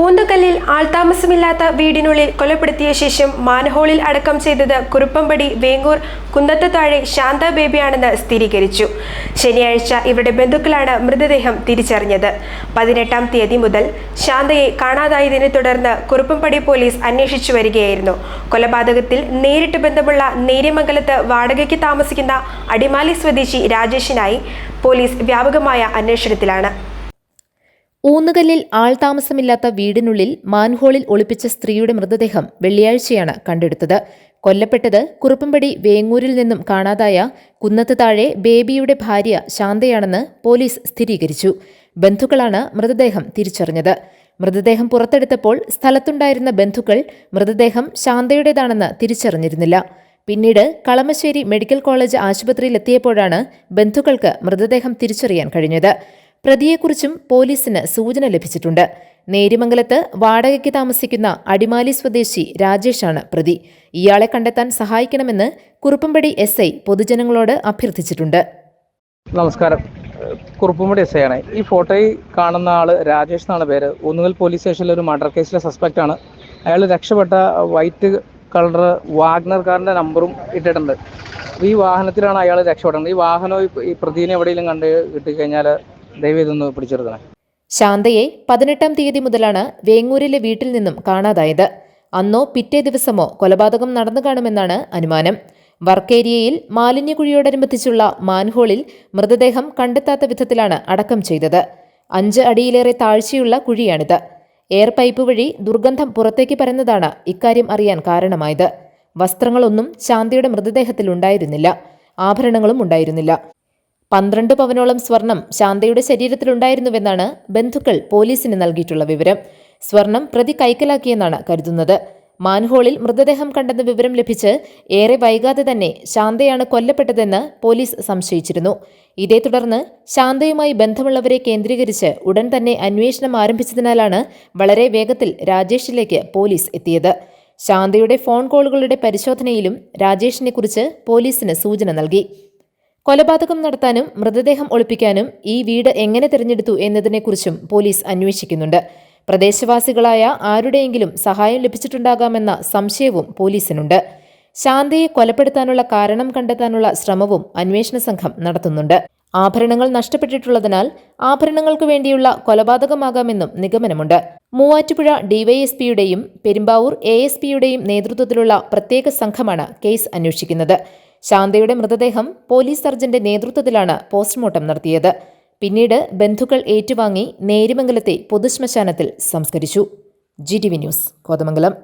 ഊന്നുകല്ലിൽ ആൾതാമസമില്ലാത്ത വീടിനുള്ളിൽ കൊലപ്പെടുത്തിയ ശേഷം മാൻഹോളിൽ അടക്കം ചെയ്തത് കുറുപ്പമ്പടി വേങ്ങൂർ കുന്നത്ത് താഴെ ശാന്ത ബേബിയാണെന്ന് സ്ഥിരീകരിച്ചു. ശനിയാഴ്ച ഇവരുടെ ബന്ധുക്കളാണ് മൃതദേഹം തിരിച്ചറിഞ്ഞത്. പതിനെട്ടാം തീയതി മുതൽ ശാന്തയെ കാണാതായതിനെ തുടർന്ന് കുറുപ്പമ്പടി പോലീസ് അന്വേഷിച്ചു വരികയായിരുന്നു. കൊലപാതകത്തിൽ നേരിട്ട് ബന്ധമുള്ള നേര്യമംഗലത്ത് വാടകയ്ക്ക് താമസിക്കുന്ന അടിമാലി സ്വദേശി രാജേഷിനായി പോലീസ് വ്യാപകമായ അന്വേഷണത്തിലാണ്. ഊന്നുകല്ലിൽ ആൾതാമസമില്ലാത്ത വീടിനുള്ളിൽ മാൻഹോളിൽ ഒളിപ്പിച്ച സ്ത്രീയുടെ മൃതദേഹം വെള്ളിയാഴ്ചയാണ് കണ്ടെടുത്തത്. കൊല്ലപ്പെട്ടത് കുറുപ്പമ്പടി വേങ്ങൂരിൽ നിന്നും കാണാതായ കുന്നത്ത് താഴെ ബേബിയുടെ ഭാര്യ ശാന്തയാണെന്ന് പോലീസ് സ്ഥിരീകരിച്ചു. ബന്ധുക്കളാണ് മൃതദേഹം തിരിച്ചറിഞ്ഞത്. മൃതദേഹം പുറത്തെടുത്തപ്പോൾ സ്ഥലത്തുണ്ടായിരുന്ന ബന്ധുക്കൾ മൃതദേഹം ശാന്തയുടേതാണെന്ന് തിരിച്ചറിഞ്ഞിരുന്നില്ല. പിന്നീട് കളമശ്ശേരി മെഡിക്കൽ കോളേജ് ആശുപത്രിയിലെത്തിയപ്പോഴാണ് ബന്ധുക്കൾക്ക് മൃതദേഹം തിരിച്ചറിയാൻ കഴിഞ്ഞത്. പ്രതിയെക്കുറിച്ചും പോലീസിന് സൂചന ലഭിച്ചിട്ടുണ്ട്. നേരിമംഗലത്ത് വാടകയ്ക്ക് താമസിക്കുന്ന അടിമാലി സ്വദേശി രാജേഷാണ് പ്രതി. ഇയാളെ കണ്ടെത്താൻ സഹായിക്കണമെന്ന് കുറുപ്പമ്പടി എസ് ഐ പൊതുജനങ്ങളോട് അഭ്യർത്ഥിച്ചിട്ടുണ്ട്. നമസ്കാരം. കുറുപ്പുംപടി എസ് ഐ ആണ്. ഈ ഫോട്ടോയിൽ കാണുന്ന ആൾ രാജേഷ് എന്നാണ് പേര്. ഒന്നുകിൽ പോലീസ് സ്റ്റേഷനിലെ ഒരു മർഡർ കേസിലെ സസ്പെക്റ്റ് ആണ്. അയാൾ രക്ഷപ്പെട്ട വൈറ്റ് കളർ വാഗ്നർ കാറിന്റെ നമ്പറും ഇട്ടിട്ടുണ്ട്. ഈ വാഹനത്തിലാണ് അയാൾ രക്ഷപ്പെടുന്നത്. ഈ വാഹനം ഈ പ്രതിനെ എവിടെയെങ്കിലും കണ്ട് കിട്ടിക്കഴിഞ്ഞാൽ ശാന്തയെ പതിനെട്ടാം തീയതി മുതലാണ് വേങ്ങൂരിലെ വീട്ടിൽ നിന്നും കാണാതായത്. അന്നോ പിറ്റേ ദിവസമോ കൊലപാതകം നടന്നു കാണുമെന്നാണ് അനുമാനം. വർക്കേരിയയിൽ മാലിന്യക്കുഴിയോടനുബന്ധിച്ചുള്ള മാൻഹോളിൽ മൃതദേഹം കണ്ടെത്താത്ത വിധത്തിലാണ് അടക്കം ചെയ്തത്. അഞ്ച് അടിയിലേറെ താഴ്ചയുള്ള കുഴിയാണിത്. എയർ പൈപ്പ് വഴി ദുർഗന്ധം പുറത്തേക്ക് പരന്നതാണ് ഇക്കാര്യം അറിയാൻ കാരണമായത്. വസ്ത്രങ്ങളൊന്നും ശാന്തയുടെ മൃതദേഹത്തിൽ ഉണ്ടായിരുന്നില്ല ആഭരണങ്ങളും ഉണ്ടായിരുന്നില്ല. പന്ത്രണ്ട് പവനോളം സ്വർണം ശാന്തയുടെ ശരീരത്തിലുണ്ടായിരുന്നുവെന്നാണ് ബന്ധുക്കൾ പോലീസിന് നൽകിയിട്ടുള്ള വിവരം. സ്വർണം പ്രതി കൈക്കലാക്കിയെന്നാണ് കരുതുന്നത്. മാൻഹോളിൽ മൃതദേഹം കണ്ടെന്ന വിവരം ലഭിച്ച് ഏറെ വൈകാതെ തന്നെ ശാന്തയാണ് കൊല്ലപ്പെട്ടതെന്ന് പോലീസ് സംശയിച്ചിരുന്നു. ഇതേ തുടർന്ന് ശാന്തയുമായി ബന്ധമുള്ളവരെ കേന്ദ്രീകരിച്ച് ഉടൻ തന്നെ അന്വേഷണം ആരംഭിച്ചതിനാലാണ് വളരെ വേഗത്തിൽ രാജേഷിലേക്ക് പോലീസ് എത്തിയത്. ശാന്തയുടെ ഫോൺ കോളുകളുടെ പരിശോധനയിലും രാജേഷിനെക്കുറിച്ച് പോലീസിന് സൂചന നൽകി. കൊലപാതകം നടത്താനും മൃതദേഹം ഒളിപ്പിക്കാനും ഈ വീട് എങ്ങനെ തിരഞ്ഞെടുത്തു എന്നതിനെക്കുറിച്ചും പോലീസ് അന്വേഷിക്കുന്നുണ്ട്. പ്രദേശവാസികളായ ആരുടെയെങ്കിലും സഹായം ലഭിച്ചിട്ടുണ്ടാകാമെന്ന സംശയവും പോലീസിനുണ്ട്. ശാന്തയെ കൊലപ്പെടുത്താനുള്ള കാരണം കണ്ടെത്താനുള്ള ശ്രമവും അന്വേഷണ സംഘം നടത്തുന്നുണ്ട്. ആഭരണങ്ങൾ നഷ്ടപ്പെട്ടിട്ടുള്ളതിനാൽ ആഭരണങ്ങൾക്ക് വേണ്ടിയുള്ള കൊലപാതകമാകാമെന്നും നിഗമനമുണ്ട്. മൂവാറ്റുപുഴ ഡിവൈഎസ്പിയുടെയും പെരുമ്പാവൂർ എ എസ് പിയുടെയും നേതൃത്വത്തിലുള്ള പ്രത്യേക സംഘമാണ് കേസ് അന്വേഷിക്കുന്നത്. ശാന്തയുടെ മൃതദേഹം പോലീസ് സർജന്റെ നേതൃത്വത്തിലാണ് പോസ്റ്റ്മോർട്ടം നടത്തിയത്. പിന്നീട് ബന്ധുക്കൾ ഏറ്റുവാങ്ങി നേരിമംഗലത്തെ പൊതുശ്മശാനത്തിൽ സംസ്കരിച്ചു. G T V news Kothamangalam.